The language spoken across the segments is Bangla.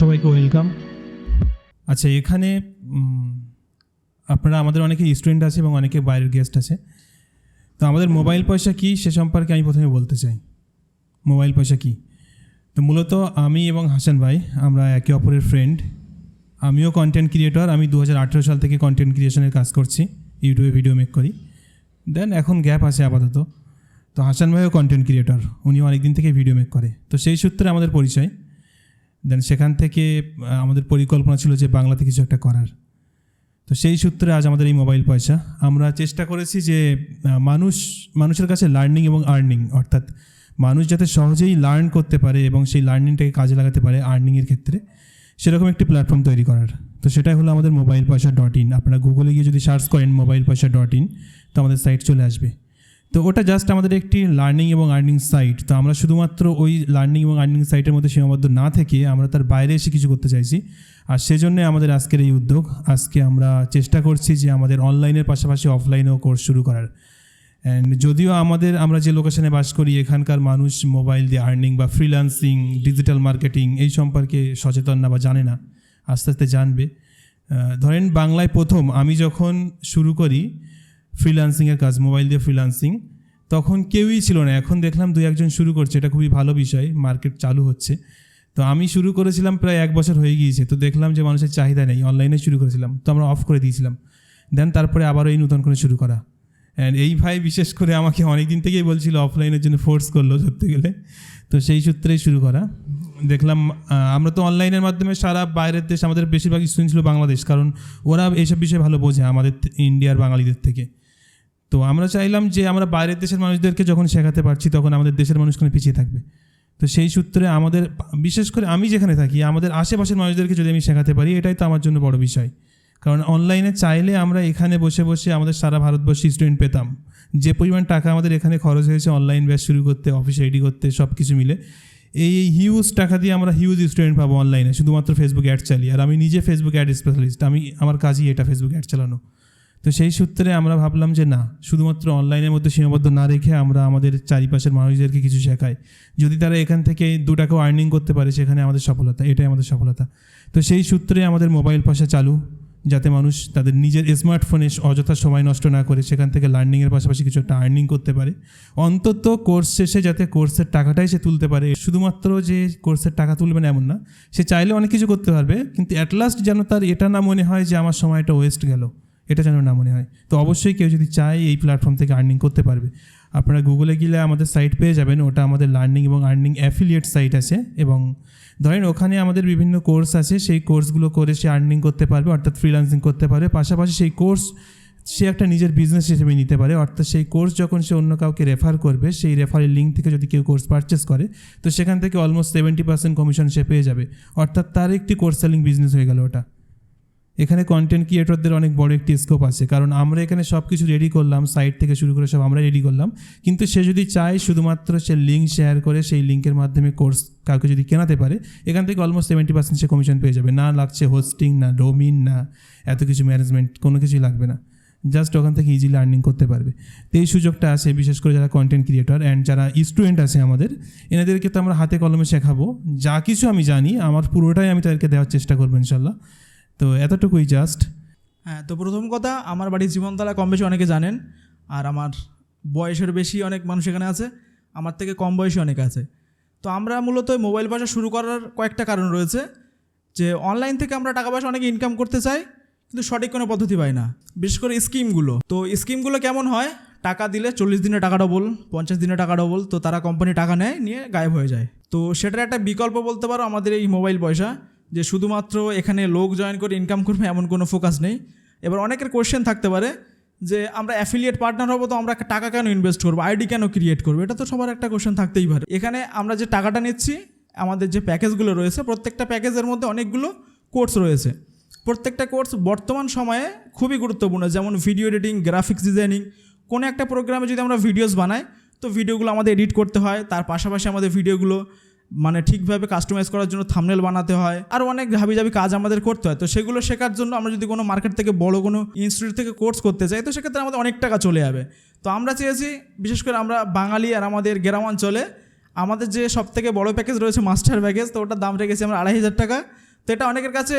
সবাইকে ওয়েলকাম আচ্ছা এখানে আপনারা, আমাদের অনেকে স্টুডেন্ট আছে এবং অনেকে বাইরের গেস্ট আছে। তো আমাদের মোবাইল পয়সা কী সে সম্পর্কে আমি প্রথমে বলতে চাই। মোবাইল পয়সা কী? তো মূলত আমি এবং হাসান ভাই, আমরা একে অপরের ফ্রেন্ড আমিও কন্টেন্ট ক্রিয়েটর আমি দু হাজার আঠেরো সাল থেকে কন্টেন্ট ক্রিয়েশনের কাজ করছি ইউটিউবে ভিডিও মেক করি। দেন এখন গ্যাপ আছে আপাতত। তো হাসান ভাইও কন্টেন্ট ক্রিয়েটর উনিও অনেকদিন থেকে ভিডিও মেক করে। তো সেই সূত্রে আমাদের পরিচয়। দেন সেখান থেকে আমাদের পরিকল্পনা ছিল যে বাংলাতে কিছু একটা করার। তো সেই সূত্রে আজ আমাদের এই মোবাইল পয়সা। আমরা চেষ্টা করেছি যে মানুষ, মানুষের কাছে লার্নিং এবং আর্নিং অর্থাৎ মানুষ যাতে সহজেই লার্ন করতে পারে এবং সেই লার্নিংটাকে কাজে লাগাতে পারে আর্নিংয়ের ক্ষেত্রে, সেরকম একটি প্ল্যাটফর্ম তৈরি করার। তো সেটাই হলো আমাদের মোবাইল পয়সা ডট ইন আপনারা গুগলে গিয়ে যদি সার্চ করেন মোবাইল পয়সা ডট ইন তো আমাদের সাইট চলে আসবে। তো ওটা জাস্ট আমাদের একটি লার্নিং এবং আর্নিং সাইট তো আমরা শুধুমাত্র ওই লার্নিং এবং আর্নিং সাইটের মধ্যে সীমাবদ্ধ না থেকে আমরা তার বাইরে এসে কিছু করতে চাইছি। আর সেজন্য আমাদের আজকের এই উদ্যোগ, আজকে আমরা চেষ্টা করছি যে আমাদের অনলাইনের পাশাপাশি অফলাইনেও কোর্স শুরু করার। অ্যান্ড যদিও আমাদের, আমরা যে লোকেশনে বাস করি, এখানকার মানুষ মোবাইল দিয়ে আর্নিং বা ফ্রিল্যান্সিং ডিজিটাল মার্কেটিং এই সম্পর্কে সচেতন না বা জানে না, আস্তে আস্তে জানবে। ধরেন বাংলায় প্রথম আমি যখন শুরু করি ফ্রিল্যান্সিংয়ের কাজ মোবাইল দিয়ে ফ্রিল্যান্সিং তখন কেউই ছিল না। এখন দেখলাম দুই একজন শুরু করছে, এটা খুবই ভালো বিষয় মার্কেট চালু হচ্ছে। তো আমি শুরু করেছিলাম প্রায় এক বছর হয়ে গিয়েছে, তো দেখলাম যে মানুষের চাহিদা নেই অনলাইনে শুরু করেছিলাম, তো আমরা অফ করে দিয়েছিলাম। দেন তারপরে আবারও এই নতুন করে শুরু করা। অ্যান্ড এই ভাই বিশেষ করে আমাকে অনেক দিন থেকেই বলছিল অফলাইনের জন্য ফোর্স করল ধরতে গেলে। তো সেই সূত্রেই শুরু করা। দেখলাম আমরা তো অনলাইনের মাধ্যমে সারা বাইরের দেশ, আমাদের বেশিরভাগ স্টুডেন্ট ছিল বাংলাদেশ, কারণ ওরা এইসব বিষয়ে ভালো বোঝে আমাদের ইন্ডিয়ার বাঙালিদের থেকে। তো আমরা চাইলাম যে আমরা বাইরের দেশের মানুষদেরকে যখন শেখাতে পারছি, তখন আমাদের দেশের মানুষখানে পিছিয়ে থাকবে। তো সেই সূত্রে আমাদের, বিশেষ করে আমি যেখানে থাকি, আমাদের আশেপাশের মানুষদেরকে যদি আমি শেখাতে পারি, এটাই তো আমার জন্য বড় বিষয়। কারণ অনলাইনে চাইলে আমরা এখানে বসে বসে আমাদের সারা ভারতবর্ষে স্টুডেন্ট পেতাম। যে পরিমাণ টাকা আমাদের এখানে খরচ হয়েছে অনলাইন ব্যাচ শুরু করতে অফিস রেডি করতে সব কিছু মিলে, এই হিউজ টাকা দিয়ে আমরা হিউজ স্টুডেন্ট পাবো অনলাইনে শুধুমাত্র ফেসবুক অ্যাড চালিয়ে। আর আমি নিজে ফেসবুক অ্যাড স্পেশালিস্ট আমি, আমার কাজই এটা ফেসবুক অ্যাড চালানো। তো সেই সূত্রে আমরা ভাবলাম যে না, শুধুমাত্র অনলাইনের মধ্যে সীমাবদ্ধ না রেখে আমরা আমাদের চারিপাশের মানুষদেরকে কিছু শেখাই। যদি তারা এখান থেকে দু টাকাও আর্নিং করতে পারে, সেখানে আমাদের সফলতা, এটাই আমাদের সফলতা। তো সেই সূত্রে আমাদের মোবাইল পয়সা চালু, যাতে মানুষ তাদের নিজের স্মার্টফোনে অযথা সময় নষ্ট না করে সেখান থেকে লার্নিংয়ের পাশাপাশি কিছু একটা আর্নিং করতে পারে। অন্তত কোর্স শেষে যাতে কোর্সের টাকাটাই সে তুলতে পারে, শুধুমাত্র যে কোর্সের টাকা তুলবে না এমন না, সে চাইলে অনেক কিছু করতে পারবে, কিন্তু অ্যাট লাস্ট যেন তার এটা না মনে হয় যে আমার সময়টা ওয়েস্ট গেল। এটা যেন না মনে হয়। তো অবশ্যই কেউ যদি চায় এই প্ল্যাটফর্ম থেকে আর্নিং করতে পারবে। আপনারা গুগলে গেলে আমাদের সাইট পেয়ে যাবেন। ওটা আমাদের লার্নিং এবং আর্নিং অ্যাফিলিয়েট সাইট আছে এবং ধরেন ওখানে আমাদের বিভিন্ন কোর্স আছে। সেই কোর্সগুলো করে সে আর্নিং করতে পারবে, অর্থাৎ ফ্রিল্যান্সিং করতে পারবে। পাশাপাশি সেই কোর্স সে একটা নিজের বিজনেস হিসেবে নিতে পারে। অর্থাৎ সেই কোর্স যখন সে অন্য কাউকে রেফার করবে, সেই রেফারের লিঙ্ক থেকে যদি কেউ কোর্স পারচেস করে, তো সেখান থেকে অলমোস্ট সেভেন্টি পার্সেন্ট কমিশন সে পেয়ে যাবে। অর্থাৎ তার একটি কোর্স সেলিং বিজনেস হয়ে গেল ওটা। এখানে কন্টেন্ট ক্রিয়েটরদের অনেক বড় একটি স্কোপ আছে। কারণ আমরা এখানে সব কিছু রেডি করলাম সাইট থেকে শুরু করে সব আমরা রেডি করলাম। কিন্তু সে যদি চায়, শুধুমাত্র সে লিঙ্ক শেয়ার করে সেই লিঙ্কের মাধ্যমে কোর্স কাউকে যদি কেনাতে পারে, এখান থেকে অলমোস্ট সেভেন্টি পার্সেন্ট সে কমিশন পেয়ে যাবে। না লাগছে হোস্টিং না ডোমিন না এত কিছু ম্যানেজমেন্ট কোনো কিছুই লাগবে না। জাস্ট ওখান থেকে ইজিলি আর্নিং করতে পারবে। তো এই সুযোগটা আছে, বিশেষ করে যারা কন্টেন্ট ক্রিয়েটর অ্যান্ড যারা স্টুডেন্ট আছে আমাদের, এনাদেরকে তো আমরা হাতে কলমে শেখাবো। যা কিছু আমি জানি, আমার পুরোটাই আমি তাদেরকে দেওয়ার চেষ্টা করব, ইনশাল্লাহ। তো এতটুকুই জাস্ট হ্যাঁ তো প্রথম কথা, আমার বাড়ির জীবনতলা কম বেশি অনেকে জানেন, আর আমার বয়সের বেশি অনেক মানুষ এখানে আছে, আমার থেকে কম বয়সী অনেক আছে। তো আমরা মূলত মোবাইল পয়সা শুরু করার কয়েকটা কারণ রয়েছে, যে অনলাইন থেকে আমরা টাকা পয়সা অনেকে ইনকাম করতে চাই, কিন্তু সঠিক কোনো পদ্ধতি পাই না, বিশেষ করে স্কিমগুলো তো স্কিমগুলো কেমন হয়? টাকা দিলে চল্লিশ দিনে টাকা ডবল পঞ্চাশ দিনে টাকা ডবল তো তারা কোম্পানি টাকা নেয়, নিয়ে গায়েব হয়ে যায়। তো সেটার একটা বিকল্প বলতে পারো আমাদের এই মোবাইল পয়সা যে শুধুমাত্র এখানে লোক জয়েন করে ইনকাম করবে এমন কোনো ফোকাস নেই। এবার অনেকের কোশ্চেন থাকতে পারে যে আমরা অ্যাফিলিয়েট পার্টনার হব তো আমরা টাকা কেন ইনভেস্ট করব? আইডি কেন ক্রিয়েট করব? এটা তো সবার একটা কোয়েশ্চেন থাকতেই পারে। এখানে আমরা যে টাকাটা নিচ্ছি, আমাদের যে প্যাকেজগুলো রয়েছে, প্রত্যেকটা প্যাকেজের মধ্যে অনেকগুলো কোর্স রয়েছে। প্রত্যেকটা কোর্স বর্তমান সময়ে খুবই গুরুত্বপূর্ণ, যেমন ভিডিও এডিটিং গ্রাফিক্স ডিজাইনিং কোনো একটা প্রোগ্রামে যদি আমরা ভিডিওস বানাই, তো ভিডিওগুলো আমাদের এডিট করতে হয়, তার পাশাপাশি আমাদের ভিডিওগুলো মানে ঠিকভাবে কাস্টমাইজ করার জন্য থামনেল বানাতে হয়। আর অনেক হাবি জাবি কাজ আমাদের করতে হয়। তো সেগুলো শেখার জন্য আমরা যদি কোনো মার্কেট থেকে বড় কোনো ইনস্টিটিউট থেকে কোর্স করতে চাই, তো সেক্ষেত্রে আমাদের অনেক টাকা চলে যাবে। তো আমরা চেয়েছি, বিশেষ করে আমরা বাঙালি আর আমাদের গ্রাম অঞ্চলে, আমাদের যে সব থেকে বড়ো প্যাকেজ রয়েছে মাস্টার প্যাকেজ তো ওটার দাম রেখেছি আমরা আড়াই হাজার টাকা। তো এটা অনেকের কাছে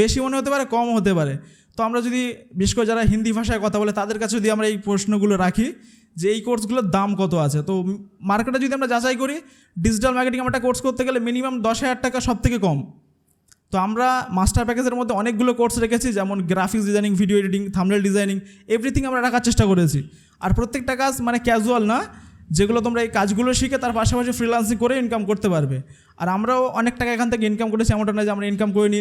বেশি মনে হতে পারে, কম হতে পারে। তো আমরা যদি, বিশেষ করে যারা হিন্দি ভাষায় কথা বলে, তাদের কাছে যদি আমরা এই প্রশ্নগুলো রাখি যে এই কোর্সগুলোর দাম কত আছে? তো মার্কেটে যদি আমরা যাচাই করি ডিজিটাল মার্কেটিং আমরা কোর্স করতে গেলে মিনিমাম দশ হাজার টাকা সব থেকে কম। তো আমরা মাস্টার প্যাকেজের মধ্যে অনেকগুলো কোর্স রেখেছি, যেমন graphics designing video editing thumbnail designing everything আমরা রাখার চেষ্টা করেছি। আর প্রত্যেকটা কাজ মানে ক্যাজুয়াল না যেগুলো তোমরা এই কাজগুলো শিখে তার পাশাপাশি ফ্রিলান্সিং করে ইনকাম করতে পারবে। আর আমরাও অনেক টাকা এখান থেকে ইনকাম করেছি, এমনটা নয় যে আমরা ইনকাম করিনি।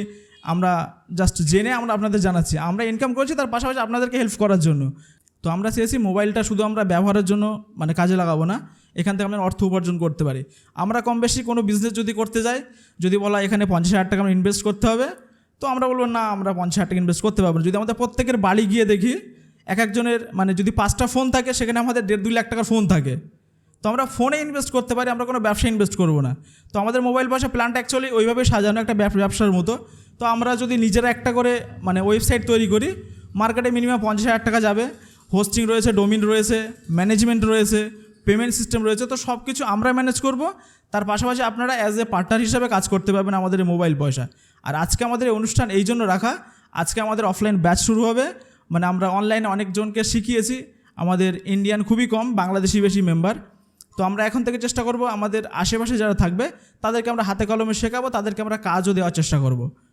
আমরা জাস্ট জেনে আমরা আপনাদের জানাচ্ছি। আমরা ইনকাম করেছি তার পাশাপাশি আপনাদেরকে হেল্প করার জন্য। তো আমরা চেয়েছি মোবাইলটা শুধু আমরা ব্যবহারের জন্য মানে কাজে লাগাবো না, এখান থেকে আমরা অর্থ উপার্জন করতে পারি। আমরা কম বেশি কোনো বিজনেস যদি করতে যাই, যদি বলা এখানে পঞ্চাশ হাজার টাকা আমরা ইনভেস্ট করতে হবে, তো আমরা বলব না, আমরা পঞ্চাশ হাজার টাকা ইনভেস্ট করতে পারব না। যদি আমাদের প্রত্যেকের বাড়ি গিয়ে দেখি, এক একজনের মানে যদি পাঁচটা ফোন থাকে, সেখানে আমাদের দেড় দুই লাখ টাকার ফোন থাকে। তো আমরা ফোনে ইনভেস্ট করতে পারি, আমরা কোনো ব্যবসা ইনভেস্ট করব না। তো আমাদের মোবাইল পয়সা প্ল্যানটা অ্যাকচুয়ালি ওইভাবে সাজানো একটা ব্যবসার মতো। তো আমরা যদি নিজেরা একটা করে মানে ওয়েবসাইট তৈরি করি মার্কেটে মিনিমাম পঞ্চাশ হাজার টাকা যাবে। হোস্টিং রয়েছে ডোমিন রয়েছে ম্যানেজমেন্ট রয়েছে পেমেন্ট সিস্টেম রয়েছে, তো সব কিছু আমরা ম্যানেজ করব। তার পাশাপাশি আপনারা অ্যাজ এ পার্টনার হিসেবে কাজ করতে পারবেন আমাদের মোবাইল পয়সা। আর আজকে আমাদের অনুষ্ঠান এই জন্য রাখা, আজকে আমাদের অফলাইন ব্যাচ শুরু হবে। মানে আমরা অনলাইনে অনেকজনকে শিখিয়েছি। আমাদের ইন্ডিয়ান খুবই কম, বাংলাদেশি বেশি মেম্বার তো আমরা এখন থেকে চেষ্টা করব আমাদের আশেপাশে যারা থাকবে, তাদেরকে আমরা হাতে কলমে শেখাবো, তাদেরকে আমরা কাজও দেওয়ার চেষ্টা করব।